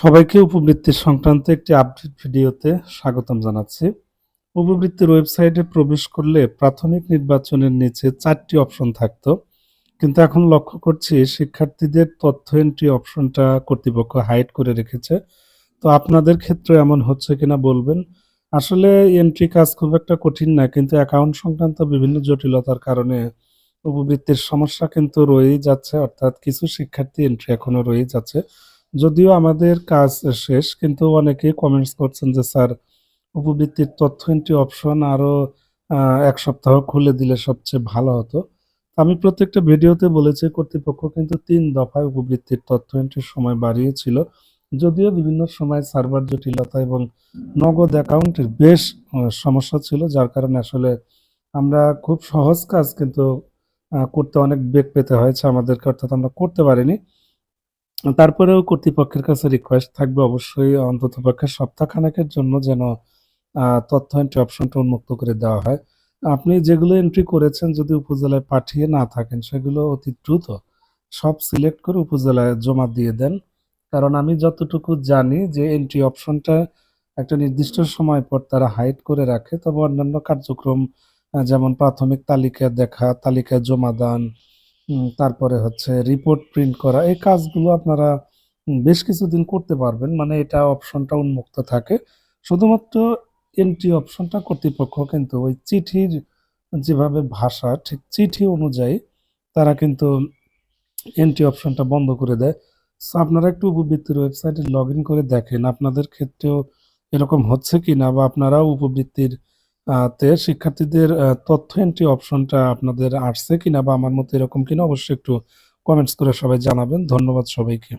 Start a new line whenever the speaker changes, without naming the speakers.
সবাইকে উপবৃত্তির সংক্রান্ত একটি আপডেট ভিডিওতে স্বাগতম জানাচ্ছি। উপবৃত্তির ওয়েবসাইটে প্রবেশ করলে প্রাথমিক নির্বাচনের নিচে চারটি অপশন থাকতো। কিন্তু এখন লক্ষ্য করছি শিক্ষার্থীদের তথ্য এন্ট্রি অপশনটা কর্তৃপক্ষ হাইড করে রেখেছে। তো আপনাদের ক্ষেত্রে এমন হচ্ছে কিনা বলবেন? আসলে এন্ট্রি কাজ খুব একটা কঠিন না, কিন্তু অ্যাকাউন্ট সংক্রান্ত বিভিন্ন জটিলতার কারণে উপবৃত্তির সমস্যা কিন্তু রয়েই যাচ্ছে। অর্থাৎ কিছু শিক্ষার্থী এন্ট্রি এখনও রয়েই যাচ্ছে। যদিও আমাদের কাজ শেষ, কিন্তু অনেকে কমেন্টস করছেন যে, স্যার, উপবৃত্তির তথ্য এন্ট্রি অপশন আরও এক সপ্তাহ খুলে দিলে সবচেয়ে ভালো হতো। আমি প্রত্যেকটা ভিডিওতে বলেছি, কর্তৃপক্ষ কিন্তু তিন দফায় উপবৃত্তির তথ্য এন্ট্রির সময় বাড়িয়েছিল। যদিও বিভিন্ন সময় সার্ভার জটিলতা এবং নগদ অ্যাকাউন্টের বেশ সমস্যা ছিল, যার কারণে আসলে আমরা খুব সহজ কাজ কিন্তু করতে অনেক বেগ পেতে হয়েছে আমাদেরকে, অর্থাৎ আমরা করতে পারিনি। তারপরেও কর্তৃপক্ষের কাছে রিকোয়েস্ট থাকবে অবশ্যই অন্ততপক্ষে সপ্তাহখানেকের জন্য যেন তথ্য এন্ট্রি অপশনটা উন্মুক্ত করে দেওয়া হয়। আপনি যেগুলো এন্ট্রি করেছেন যদি উপজেলায় পাঠিয়ে না থাকেন, সেগুলো অতি দ্রুত সব সিলেক্ট করে উপজেলায় জমা দিয়ে দেন। কারণ আমি যতটুকু জানি যে এন্ট্রি অপশনটা একটা নির্দিষ্ট সময় পর তারা হাইড করে রাখে। তবে অন্যান্য কার্যক্রম যেমন প্রাথমিক তালিকা দেখা, তালিকায় জমা দান তারপরে হচ্ছে রিপোর্ট প্রিন্ট করা, এই কাজগুলো আপনারা বেশ কিছুদিন করতে পারবেন। মানে এটা অপশনটা উন্মুক্ত থাকে। শুধুমাত্র এন্ট্রি অপশনটা কর্তৃপক্ষ কিন্তু ওই চিঠির যেভাবে ভাষা, ঠিক চিঠি অনুযায়ী তারা কিন্তু এন্ট্রি অপশনটা বন্ধ করে দেয়। সো আপনারা একটু উপবৃত্তির ওয়েবসাইটে লগ করে দেখেন। আপনাদের ক্ষেত্রেও এরকম হচ্ছে কি না বা আপনারাও উপবৃত্তির তে শিক্ষার্থীদের তথ্য এন্ট্রি অপশনটা আপনাদের আসছে কিনা বা আমার মতো এরকম কিনা অবশ্যই একটু কমেন্টস করে সবাই জানাবেন। ধন্যবাদ সবাইকে।